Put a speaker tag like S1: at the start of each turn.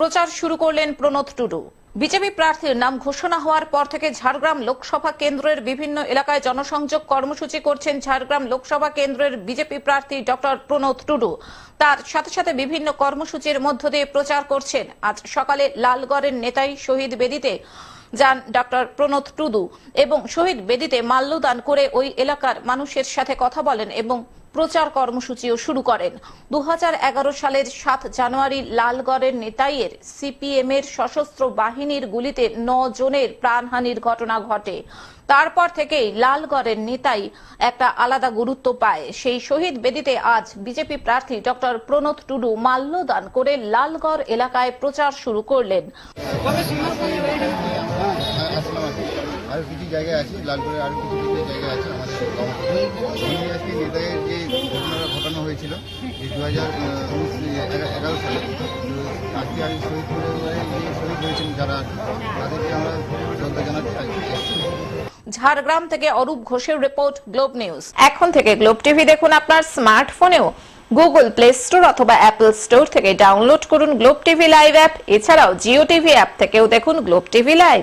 S1: প্রচার শুরু করলেন প্রণত টুডু। বিজেপি প্রার্থীর নাম ঘোষণা হওয়ার পর থেকে ঝাড়গ্রাম লোকসভা কেন্দ্রের বিভিন্ন এলাকায় জনসংযোগ কর্মসূচি করছেন ঝাড়গ্রাম লোকসভা কেন্দ্রের বিজেপি প্রার্থী ডক্টর প্রণত টুডু। তার সাথে সাথে বিভিন্ন কর্মসূচির মধ্য দিয়ে প্রচার করছেন আজ সকালে লালগড়ের নেতাই শহীদ বেদিতে যান ডক্টর প্রণত টুডু এবং শহীদ বেদিতে মাল্যদান করে ওই এলাকার মানুষের সাথে কথা বলেন এবং প্রচার কর্মসূচিও শুরু করেন। দু হাজার এগারো সালের সাত জানুয়ারি লালগড়ের নেতাইয়ের সিপিএম এর সশস্ত্র বাহিনীর গুলিতে ন জনের প্রাণহানির ঘটনা ঘটে। তারপর থেকেই লালগড়ের নেতাই একটা আলাদা গুরুত্ব পায়। সেই শহীদ বেদিতে আজ বিজেপি প্রার্থী ডক্টর প্রণত টুডু মাল্যদান করে লালগড় এলাকায় প্রচার শুরু করলেন।
S2: হ্যাঁ আর কিছু জায়গায় আছে? আরও কিছু কিছু জায়গায় আছে? আমাদের হয়েছিল? যে দু হাজার উনিশ এগারো সালে আজকে আমি শহীদ পরিবারে যে শহীদ হয়েছেন যারা তাদেরকে আমরা শ্রদ্ধা জানাতে।
S1: ঝাড়গ্রাম থেকে অরূপ ঘোষের রিপোর্ট গ্লোব নিউজ। এখন থেকে গ্লোব টিভি দেখুন আপনার স্মার্টফোনেও। গুগল প্লে স্টোর অথবা অ্যাপল স্টোর থেকে ডাউনলোড করুন গ্লোব টিভি লাইভ অ্যাপ। এছাড়াও জিও টিভি অ্যাপ থেকেও দেখুন গ্লোব টিভি লাইভ।